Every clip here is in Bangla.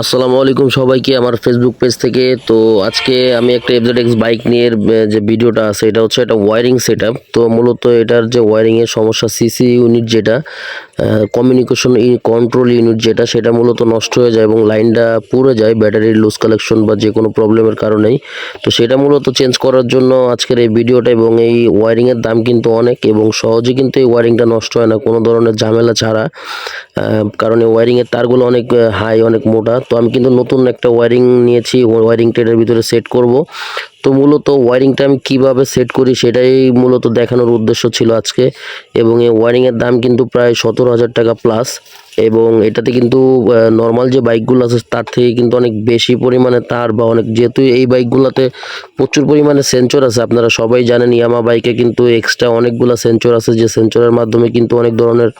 আসসালামু আলাইকুম সবাইকে আমার ফেসবুক পেজ থেকে। তো আজকে আমি একটা এফজেড এক্স বাইক নিয়ে যে ভিডিওটা আছে, এটা হচ্ছে একটা ওয়ারিং সেট তো মূলত এটার যে ওয়ারিংয়ের সমস্যা সিসি ইউনিট যেটা কমিউনিকেশন কন্ট্রোল ইউনিট যেটা, সেটা মূলত নষ্ট হয়ে যায় এবং লাইনটা পুড়ে যায় ব্যাটারির লুজ কালেকশন বা যে কোনো প্রবলেমের কারণেই। তো সেটা মূলত চেঞ্জ করার জন্য আজকের এই ভিডিওটা এবং এই ওয়ারিংয়ের দাম কিন্তু অনেক এবং সহজে কিন্তু এই ওয়ারিংটা নষ্ট হয় না, কোনো ধরনের ঝামেলা ছাড়া। কারণ এই ওয়ারিংয়ের তারগুলো অনেক হাই অনেক মোটা। তো আমি কিন্তু নতুন একটা ওয়ারিং নিয়েছি ওয়ারিং ট্রেডের ভিতরে সেট করব। তো মূলত ওয়ারিংটা আমি কীভাবে সেট করি সেটাই মূলত দেখানোর উদ্দেশ্য ছিল আজকে। এবং এই ওয়ারিংয়ের দাম কিন্তু প্রায় সতেরো হাজার টাকা প্লাস এবং এটাতে কিন্তু নর্মাল যে বাইকগুলো আছে তার থেকে কিন্তু অনেক বেশি পরিমাণে তার বা অনেক, যেহেতু এই বাইকগুলোতে প্রচুর পরিমাণে সেন্সর আছে, আপনারা সবাই জানেন ইয়ামা বাইকে কিন্তু এক্সট্রা অনেকগুলো সেন্সর আছে, যে সেন্সরের মাধ্যমে কিন্তু অনেক ধরনের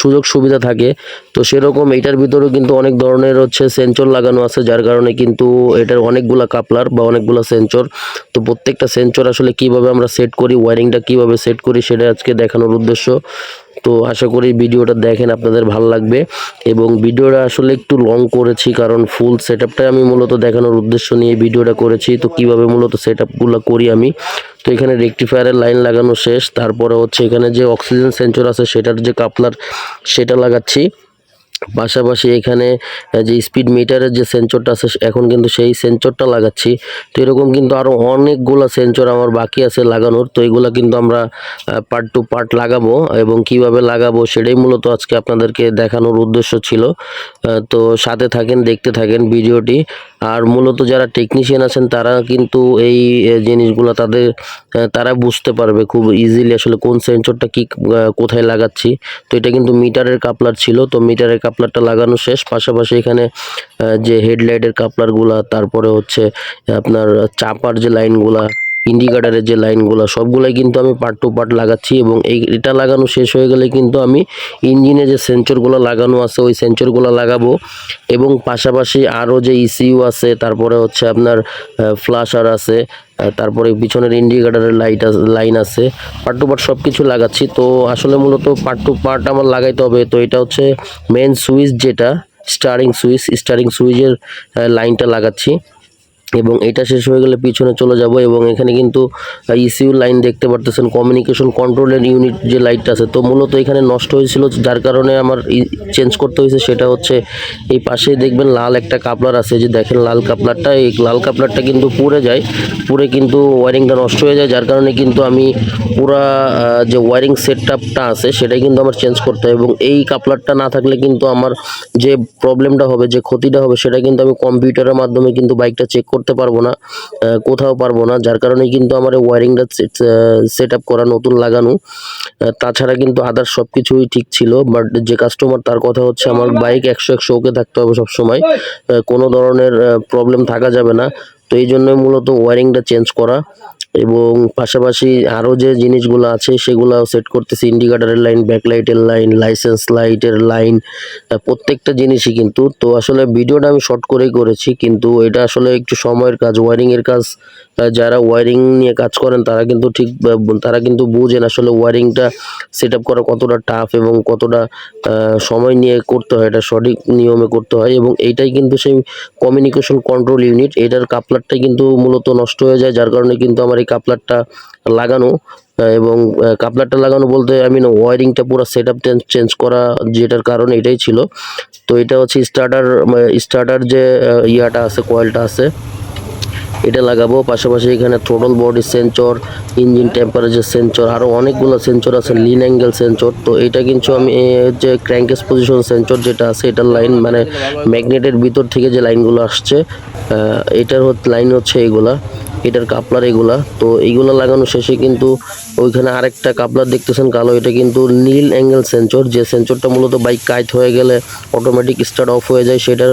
সুযোগ সুবিধা থাকে। তো সেরকম এটার ভিতরেও কিন্তু অনেক ধরনের হচ্ছে সেন্সর লাগানো আছে, যার কারণে কিন্তু এটার অনেকগুলা কাপলার বা অনেকগুলো সেন্সর তো প্রত্যেকটা সেন্সর আসলে কীভাবে আমরা সেট করি ওয়ারিংটা কীভাবে সেট করি সেটা আজকে দেখানোর উদ্দেশ্য। তো আশা করি ভিডিওটা দেখেন, আপনাদের ভালো লাগবে। এবং ভিডিওটা আসলে একটু লং করেছি, কারণ ফুল সেট আমি মূলত দেখানোর উদ্দেশ্য নিয়ে ভিডিওটা করেছি। তো কীভাবে মূলত সেট করি আমি? তো এখানে রেকটিফায়ারের লাইন লাগানো শেষ। তারপরে হচ্ছে এখানে যে অক্সিজেন সেন্সর আছে, সেটার যে কাপলার সেটা লাগাচ্ছি। পাশাপাশি এখানে যে স্পিড মিটারের যে সেন্সরটা আছে, এখন কিন্তু সেই সেন্সরটা লাগাচ্ছি। তো এরকম কিন্তু আরও অনেকগুলো সেন্সর আমার বাকি আছে লাগানোর। তো এগুলো কিন্তু আমরা পার্ট টু পার্ট লাগাবো এবং কীভাবে লাগাবো সেটাই মূলত আজকে আপনাদেরকে দেখানোর উদ্দেশ্য ছিল। তো সাথে থাকেন, দেখতে থাকেন ভিডিওটি। আর মূলত যারা টেকনিশিয়ান আছেন, তারা কিন্তু এই জিনিসগুলো তাদের তারা বুঝতে পারবে খুব ইজিলি আসলে কোন সেন্সরটা কী কোথায় লাগাচ্ছি। তো এটা কিন্তু মিটারের কাপলার ছিল, তো মিটারের কাপলারটা লাগানো শেষ। পাশাপাশি এখানে যে হেডলাইটের কাপলারগুলা, তারপরে হচ্ছে আপনার চাপার যে লাইনগুলা ইন্ডিকেটারের যে লাইনগুলো, সবগুলোই কিন্তু আমি পার্ট টু পার্ট লাগাচ্ছি এবং এই, এটা লাগানো শেষ হয়ে গেলে কিন্তু আমি ইঞ্জিনে যে সেন্সরগুলো লাগানো আছে, ওই সেন্সরগুলো লাগাবো এবং পাশাপাশি আরও যে ইসিইউ আছে, তারপরে হচ্ছে আপনার ফ্লাশার আছে তারপরে পিছনের ইন্ডিকেটারের লাইট লাইন আছে পার্ট টু পার্ট সব কিছু লাগাচ্ছি। তো আসলে মূলত পার্ট টু পার্ট আমার লাগাইতে হবে। তো এটা হচ্ছে মেন সুইচ যেটা স্টারিং সুইচ স্টারিং সুইচের লাইনটা লাগাচ্ছি। এবং এটা শেষ হয়ে গেলে পিছনে চলে যাব এবং এখানে কিন্তু ইসিউ লাইন দেখতে পারতেছেন কমিউনিকেশন কন্ট্রোলের ইউনিট যে লাইটটা আছে। তো মূলত এখানে নষ্ট হয়েছিল, যার কারণে আমার চেঞ্জ করতে হয়েছে, সেটা হচ্ছে এই পাশে দেখবেন লাল একটা কাপলার আছে, যে দেখেন লাল কাপলারটা, এই লাল কাপলারটা কিন্তু পুড়ে যায়, পুড়ে কিন্তু ওয়ারিংটা নষ্ট হয়ে যায়, যার কারণে কিন্তু আমি পুরা যে ওয়ারিং সেটআপটা আছে, সেটাই কিন্তু আমার চেঞ্জ করতে হয় এবং এই কাপলারটা না থাকলে কিন্তু আমার যে প্রবলেমটা হবে, যে ক্ষতিটা হবে, সেটা কিন্তু আমি কম্পিউটারের মাধ্যমে কিন্তু বাইকটা চেক পারব না কোথাও পারব না। যার কারণে কিন্তু আমার এই ওয়ারিংটা সেট আপ করা নতুন লাগানো। তাছাড়া কিন্তু আদার সব কিছুই ঠিক ছিল বাট যে কাস্টমার তার কথা হচ্ছে আমার বাইক একশো একশো ওকে থাকতে হবে সবসময়। কোনো ধরনের প্রবলেম থাকা যাবে না। তো এই জন্যই মূলত ওয়ারিংটা চেঞ্জ করা। এবং পাশাপাশি আরও যে জিনিসগুলো আছে সেগুলো সেট করতেছি ইন্ডিকেটারের লাইন ব্যাকলাইটের লাইন লাইসেন্স লাইটের লাইন প্রত্যেকটা জিনিসই কিন্তু। তো আসলে ভিডিওটা আমি শর্ট করেই করেছি, কিন্তু এটা আসলে একটু সময়ের কাজ ওয়ারিংয়ের কাজ যারা ওয়ারিং নিয়ে কাজ করেন তারা কিন্তু ঠিক তারা কিন্তু বুঝেন আসলে ওয়ারিংটা সেট আপ করা কতটা টাফ এবং কতটা সময় নিয়ে করতে হয়, এটা সঠিক নিয়মে করতে হয় এবং এইটাই কিন্তু সেই কমিউনিকেশন কন্ট্রোল ইউনিট এটার কাপলারটাই কিন্তু মূলত নষ্ট হয়ে যায়, যার কারণে কিন্তু আমার এই কাপলারটা লাগানো এবং কাপলারটা লাগানো বলতে আমি না ওয়ারিংটা পুরো সেট আপ চেঞ্জ করা যেটার কারণে এটাই ছিল। তো এটা হচ্ছে স্টার্টার স্টার্টার যে ইয়াটা আছে কয়েলটা আছে, এটা লাগাবো। পাশাপাশি এখানে throttle body sensor engine temperature sensor আরও অনেকগুলো সেন্সর আছে লিন অ্যাঙ্গেল সেন্সর তো এটা কিন্তু আমি যে ক্র্যাঙ্কেস পজিশন সেন্সর যেটা আছে, এটার লাইন মানে ম্যাগনেটের ভিতর থেকে যে লাইনগুলো আসছে এটার লাইন হচ্ছে এগুলা। এটার কাপলার এগুলা। তো এইগুলো লাগানো শেষে কিন্তু ওইখানে আরেকটা কাপলার দেখতেছেন কালো, এটা কিন্তু নীল অ্যাঙ্গেল সেন্সর যে সেন্সরটা মূলত বাইক কাইট হয়ে গেলে অটোমেটিক স্টার্ট অফ হয়ে যায় সেটার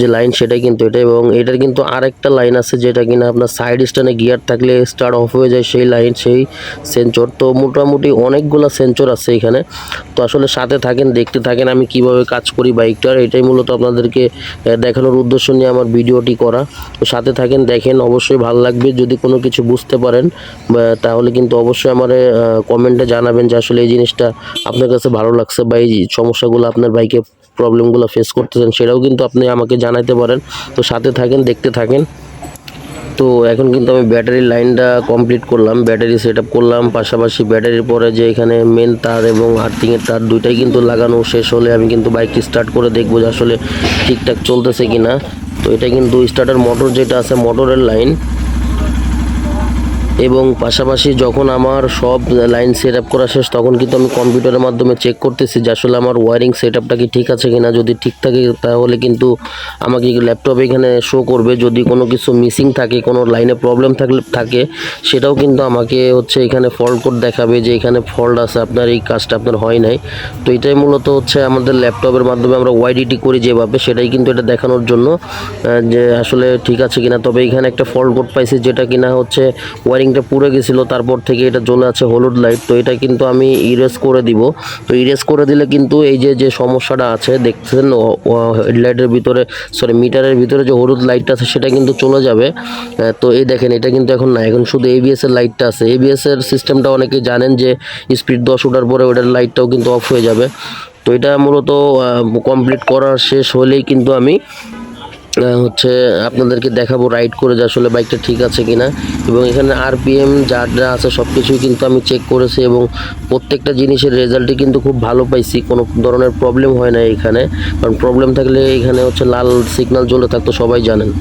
যে লাইন সেটাই কিন্তু এটা। এবং এটার কিন্তু আরেকটা লাইন আছে যেটা কিনা আপনার সাইড স্ট্যান্ডে গিয়ার থাকলে স্টার্ট অফ হয়ে যায় সেই লাইন সেই সেন্সর তো মোটামুটি অনেকগুলো সেন্সর আছে এখানে। তো আসলে সাথে থাকেন, দেখতে থাকেন আমি কীভাবে কাজ করি বাইকটার এটাই মূলত আপনাদেরকে দেখানোর উদ্দেশ্য নিয়ে আমার ভিডিওটি করা। তো সাথে থাকেন, দেখেন, অবশ্যই ভালো লাগবে। যদি কোনো কিছু বুঝতে পারেন তাহলে কিন্তু অবশ্যই আমার কমেন্টে জানাবেন যে আসলে এই জিনিসটা আপনার কাছে ভালো লাগছে বা এই সমস্যাগুলো আপনার বাইকে প্রবলেমগুলো ফেস করতেছেন, সেটাও কিন্তু আপনি আমাকে জানাতে পারেন। তো সাথে থাকেন, দেখতে থাকেন। তো এখন কিন্তু আমি ব্যাটারির লাইনটা কমপ্লিট করলাম ব্যাটারি সেট করলাম, পাশাপাশি ব্যাটারির পরে যে এখানে মেন তার এবং আর্থিংয়ের তার দুইটাই কিন্তু লাগানো শেষ হলে আমি কিন্তু বাইকটি স্টার্ট করে দেখব যে আসলে ঠিকঠাক চলতেছে কি না তো এটা কিন্তু স্টার্টার মোটর যেটা আছে মোটরের লাইন এবং পাশাপাশি যখন আমার সব লাইন সেট আপ করা শেষ, তখন কিন্তু আমি কম্পিউটারের মাধ্যমে চেক করতেছি যে আসলে আমার ওয়ারিং সেট আপটা কি ঠিক আছে কিনা। যদি ঠিক থাকে, তাহলে কিন্তু আমাকে ল্যাপটপে এখানে শো করবে। যদি কোনো কিছু মিসিং থাকে, কোনো লাইনে প্রবলেম থাকলে, থাকে, সেটাও কিন্তু আমাকে হচ্ছে এখানে ফল্ট কোড দেখাবে যে এখানে ফল্ট আছে, আপনার এই কাজটা আপনার হয় নাই। তো এটাই মূলত হচ্ছে আমাদের ল্যাপটপের মাধ্যমে আমরা ওয়াইডিটি করি যেভাবে, সেটাই কিন্তু এটা দেখানোর জন্য যে আসলে ঠিক আছে কিনা। তবে এখানে একটা ফল্ট কোড পাইছি যেটা কিনা হচ্ছে ওয়ারিংটা পুড়ে গেছিল, তারপর থেকে এটা জ্বলে আছে হলুদ লাইট তো এটা কিন্তু আমি ইরেজ করে দিব। তো ইরেজ করে দিলে কিন্তু এই যে যে সমস্যাটা আছে, দেখছেন হেডলাইটের ভিতরে সরি মিটারের ভিতরে যে হলুদ লাইটটা আছে, সেটা কিন্তু চলে যাবে। তো এই দেখেন, এটা কিন্তু এখন না এখন শুধু এবিএস এর লাইটটা আছে। এবিএস এর সিস্টেমটা অনেকে জানেন যে স্পিড দশ ওঠার পরে ওটার লাইটটাও কিন্তু অফ হয়ে যাবে। তো এটা মূলত কমপ্লিট করার শেষ হলেই কিন্তু আমি হচ্ছে আপনাদেরকে দেখাবো রাইড করে যে আসলে বাইকটা ঠিক আছে কিনা। এবং এখানে আরপিএম যা যা আছে সব কিছুই কিন্তু আমি চেক করেছি এবং প্রত্যেকটা জিনিসের রেজাল্টই কিন্তু খুব ভালো পাইছি। কোনো ধরনের প্রবলেম হয় না এখানে। কারণ প্রবলেম থাকলে এখানে হচ্ছে লাল সিগনাল জ্বলে থাকতো, সবাই জানেন।